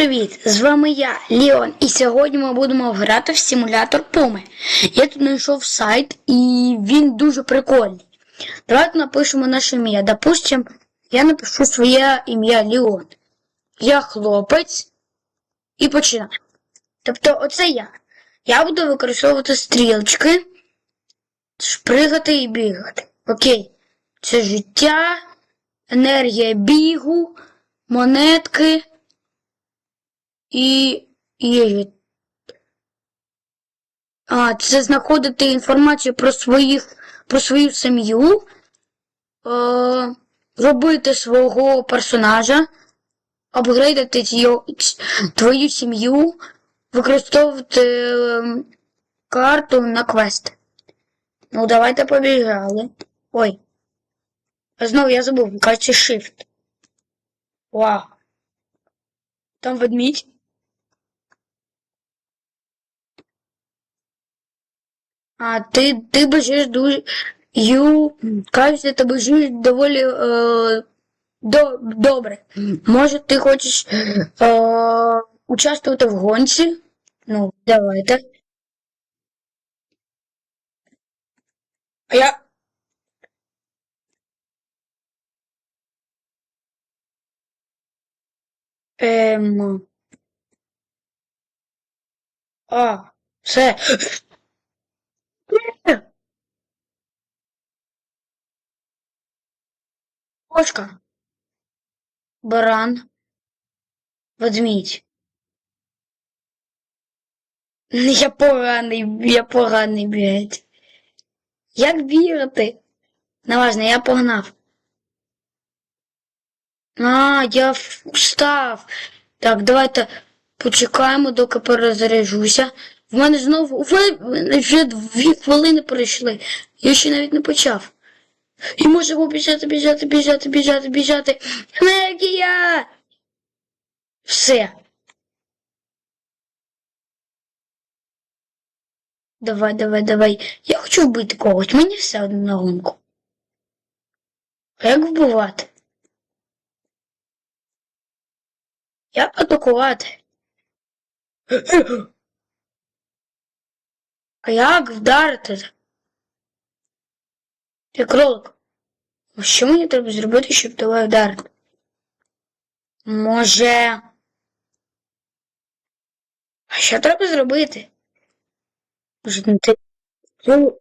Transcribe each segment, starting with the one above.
привіт! З вами я, Ліон, і сьогодні ми будемо грати в симулятор Пуми. Я тут знайшов сайт і він дуже прикольний. Давайте напишемо наше ім'я. Допустим, я напишу своє ім'я Ліон. Я хлопець і починаю. Тобто, оце я. Я буду використовувати стрілочки, шпригати і бігати. Окей. Це життя, енергія бігу, монетки. І є. А, це знаходити інформацію про своїх, про свою сім'ю, е, робити свого персонажа, апгрейдити твою сім'ю, використовувати е, карту на квест. Ну, давайте побіжали. Ой. Знову я забув, кажеться Shift. Вау. Там ведмідь. А ти, ти бежиш дуже. Ю, кажеться, ти бежиш доволі е, до, добре. Може, ти хочеш е, участвувати в гонці? Ну, давайте. А я. Ем. А, все. Кошка. Баран. Ведмідь. Я поганий, я поганий бігать. Як бігати? Неважно, я погнав. А, я встав. Так, давайте почекаємо, доки перезаряжуся. В мене знову вже дві хвилини пройшли. Я ще навіть не почав. І можемо біжати, біжати, біжати, біжати, біжати. Енергія! Все. Давай, давай, давай. Я хочу вбити когось. Мені все одно на гонку. А як вбивати? Як атакувати? А як вдарити? Ти кролик. А що мені треба зробити, щоб тебе вдарити? Може. А що треба зробити? Може, не ти. Ну.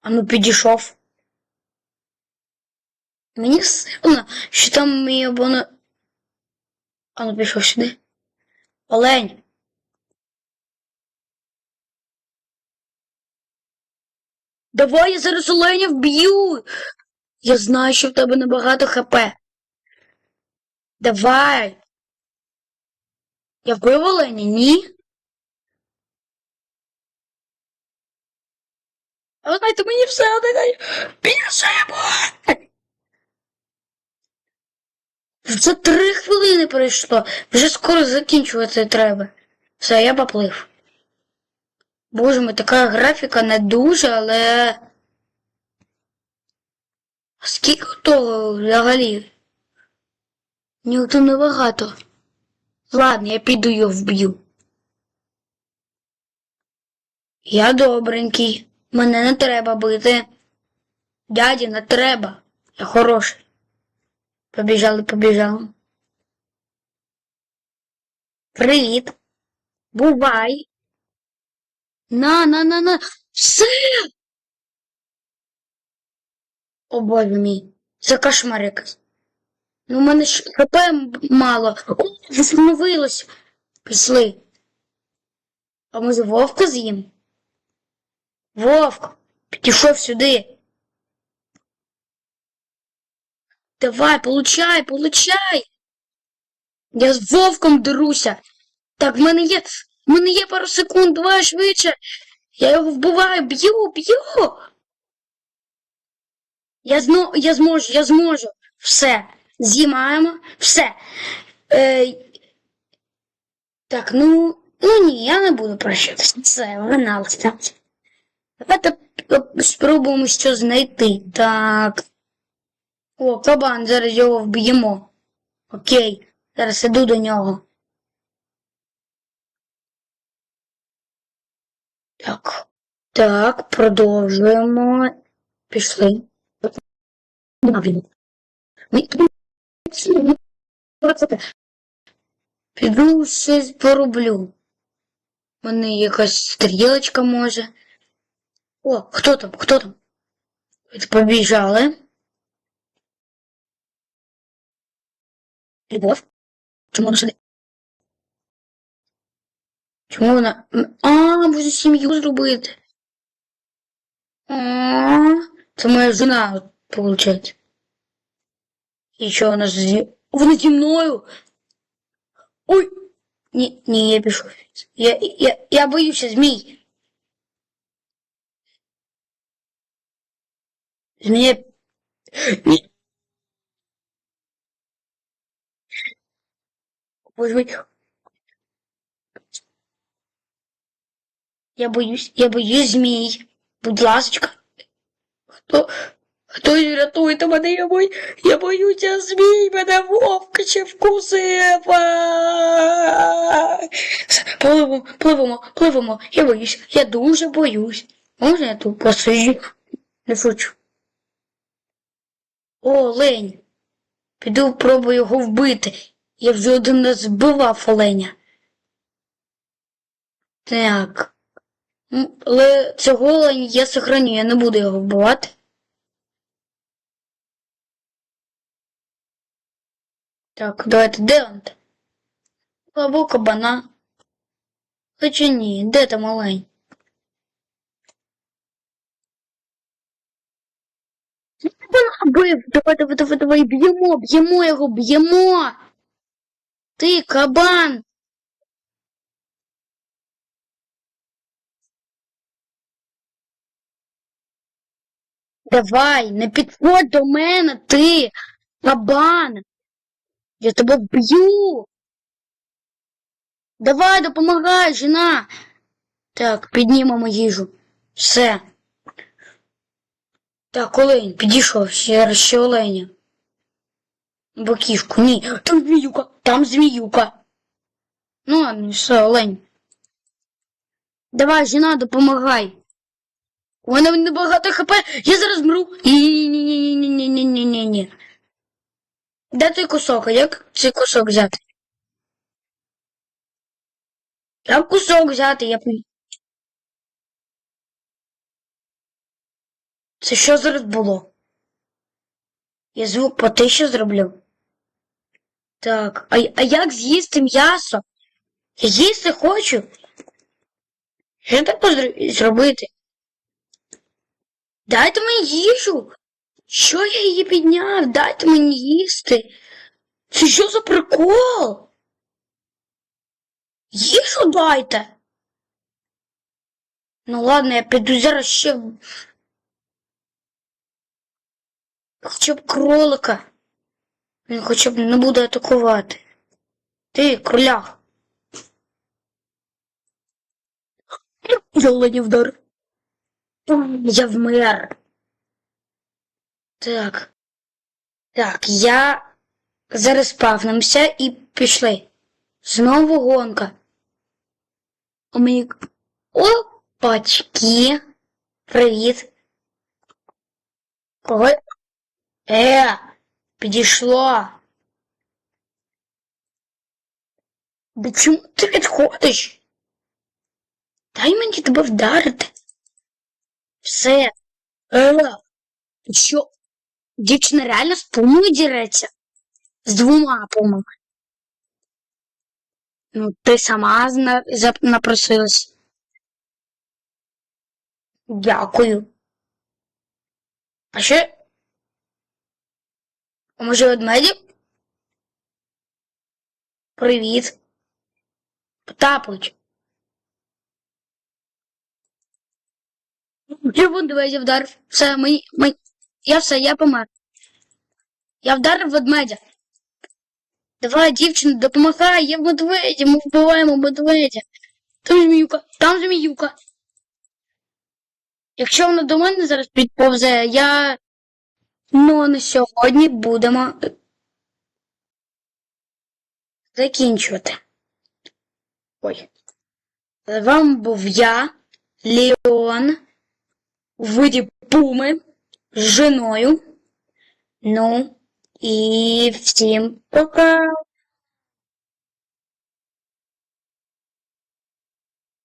А ну підійшов. Мені одно, що там мій абоно. А ну пішов сюди. Олень. Давай я зараз оленя вб'ю. Я знаю, що в тебе небагато хп. Давай. Я вбив оленя, ні? А знаєте, мені все одно біжимо. Вже три хвилини пройшло. Вже скоро закінчувати треба. Все, я поплив. Боже мой, така графіка не дуже, але. Скільки того взагалі? Ні, там небагато. Ладно, я піду його вб'ю. Я добренький. Мене не треба бити. Дяді не треба. Я хороший. Побіжали, побіжали. Привіт. Бувай. На, на, на, на. Все. О, боже мій. Це кошмар якийсь. Ну, у мене ж хп мало. О, встановилось. Пішли. А може вовка з'їм? Вовк, підійшов сюди. Давай, получай, получай. Я з вовком деруся. Так, в мене є. В мене є пару секунд, давай швидше. Я його вбиваю, б'ю, б'ю. Я зно, я зможу, я зможу. Все. Знімаємо. Все. Е, так, ну. Ну ні, я не буду прощатися. Все, виналося. Давайте спробуємо що знайти. Так. О, кабан, зараз його вб'ємо. Окей. Зараз іду до нього. Так. Продовжуємо. Пішли. Піду щось пороблю. У мене якась стрілочка може. О, хто там? Хто там? Побіжали. Любов? Чому вона? Чому вона. А, може сім'ю зробити. Э, это моя жена, получается. Еще у нас В натянную! Ой! Не, не, я пишу. Я, я, я боюсь змей. Змея... Не. Боже мой. Я боюсь, я боюсь змей. Будь ласочка. Хто, хтось врятуйте мене, я, бой, я боюся змій, мене вовк ще вкусив. Пливемо, пливемо, пливемо. Я боюсь, я дуже боюсь. Можна я тут посиджу? Не шучу. О, лень. Піду пробую його вбити. Я вже один раз збивав оленя. Так. Але цього я сохраню, я не буду його вбивати. Так, давайте, де он? там? Або кабана. Хоча ні, де там олень? Бив, давай, давай, давай, давай, б'ємо, б'ємо його, б'ємо. Ти, кабан. Давай, не підходь до мене, ти, кабан. Я тебе вб'ю. Давай, допомагай, жена. Так, піднімемо їжу. Все. Так, олень, підійшов, ще ще оленя. Бокішку, ні, там зміюка, там зміюка. Ну ладно, все, олень. Давай, жена, допомагай. У мене небагато хп, я зараз мру. Ні-ні-ні-ні-ні-ні-ні-ні-ні. Де той кусок? А як цей кусок взяти? Як кусок взяти, я пом- Це що зараз було? Я звук потише зроблю. Так, а, а як з'їсти м'ясо? Я їсти хочу. Що зр- зробити? Дайте мені їжу. Що я її підняв? Дайте мені їсти. Це що за прикол? Їжу дайте. Ну ладно, я піду зараз ще. Хоча б кролика. Він хоча б не буде атакувати. Ти, кролях. Я оленя вдарив. Я вмер. Так. Так, я зараз спавнимося і пішли. Знову гонка. У мені. Опачки. Привіт. Кого? Е, підійшло. Да чому ти підходиш? Дай мені тебе вдарити. Все. Е, що? Дівчина реально з пумою діреться? З двома пумами. Ну, ти сама зна- напросилась. Дякую. А ще. А може ведмеді? Привіт. Потапують. Вон ведмедя вдарив. Все, мені, мені. Я все, я помер. Я вдарив ведмедя. Давай, дівчина, допомагай, я в медведі, ми вбиваємо медведя. Там зміюка, там зміюка. Якщо вона до мене зараз підповзе, я. Ну, на сьогодні будемо закінчувати. Ой. З вами був я, Леон, у виді пуми з женою. Ну, і всім пока.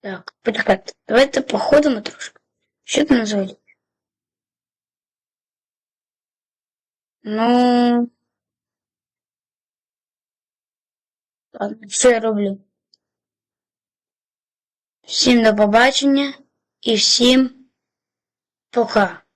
Так, почекайте, давайте походимо трошки. Що це називається? Ну. Ладно, що я роблю? Всім до побачення і всім 不可。